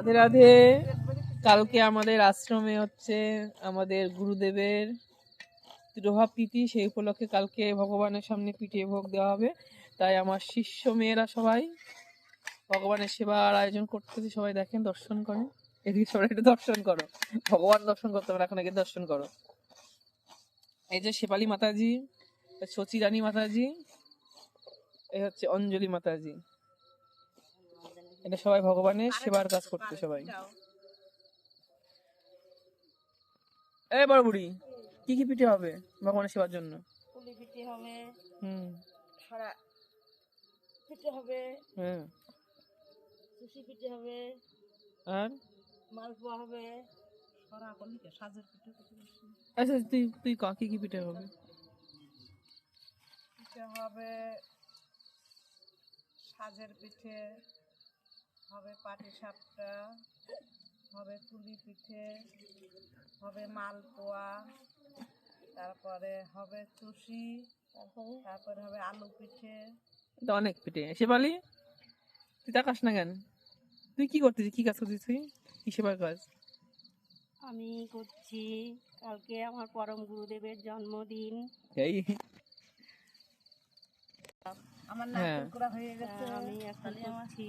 রাধে রাধে। কালকে আমাদের আশ্রমে হচ্ছে আমাদের গুরুদেবের তিরোভাব প্রীতি, সেই উপলক্ষে কালকে ভগবানের সামনে পিঠিয়ে ভোগ দেওয়া হবে। তাই আমার শিষ্য মেয়েরা সবাই ভগবানের সেবার আয়োজন করতেছে সবাই দেখেন, দর্শন করেন। এদিকে সবাই একটু দর্শন করো। ভগবান দর্শন করতে হবে, এখন আগে দর্শন করো। এই যে শেপালি মাতাজি সচি রানী মাতাজি, এই হচ্ছে অঞ্জলি মাতাজি। এটা সবাই ভগবানের সেবার কাজ করতে সবাই। এ বড় বুড়ি কি কি পিঠে হবে ভগবানের সেবার জন্য? পুলি পিঠে হবে হুম। সরা পিঠে হবে হ্যাঁ। সুশি পিঠে হবে আর? মালপোয়া হবে সরা কলিকে সাজের পিঠে আচ্ছা তুই তুই ক কি কি পিঠে হবে? পিঠে হবে সাজের পিঠে হবে পাটি সাপটা হবে পুলি পিঠে হবে মালপোয়া তারপরে হবে চুষি তারপরে? হবে আলু পিঠে। তো অনেক পিঠে। শেপালি তুই তাকাস না কেন? তুই কি করতেছিস? কি কাজ করছিস তুই? কি সেবার কাজ? আমি করছি কালকে আমার পরম গুরুদেবের জন্মদিন। এই। আমার হ্যাঁ। নারকেল কুড়া হয়ে গেছে। আমি আমার করছি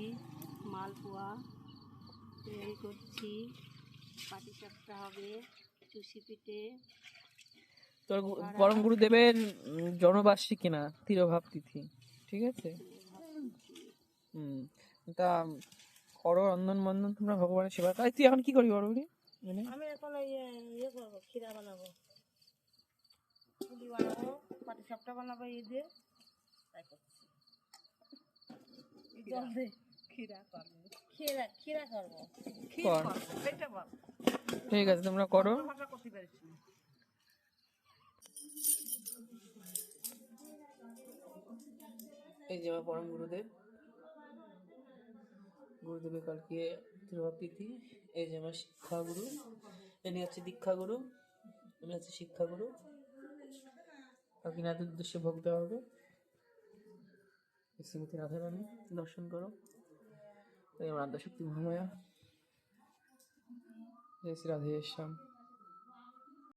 মালপোয়া। তৈরি করছি। পাটিসাপটা হবে। চুষি পিঠে। তোর পরম গুরুদেবের জন্মবার্ষিকী না তিরোভাব তিথি ঠিক আছে? হুম তা করো রন্ধন বন্ধন তোমরা ভগবানের সেবা তাই তুই এখন কি করি বড় বুড়ি? মানে? আমি এখন ওই ইয়ে ইয়ে করব ক্ষীরা বানাবো। পুলি বানাবো পাটি সাপটা বানাবো এই দিয়ে। তাই করছি। এই ক্ষীরা করব। ক্ষীরা ক্ষীরা করব। কর। এটা বল। ঠিক আছে তোমরা করো। ভাষা করতে পারিস না এই যে আমার পরম গুরুদেব। গুরুদেবের কালকে তিথি। এই যে আমার শিক্ষাগুরু ইনি হচ্ছে দীক্ষাগুরু ইনি হচ্ছে শিক্ষাগুরু কালকে নাথের উদ্দেশ্যে ভোগ দেওয়া হবে। শ্রীমতী রাধারানী দর্শন করো। তাই আমার আদ্যাশক্তি মহামায়া। জয় শ্রী রাধে শ্যাম।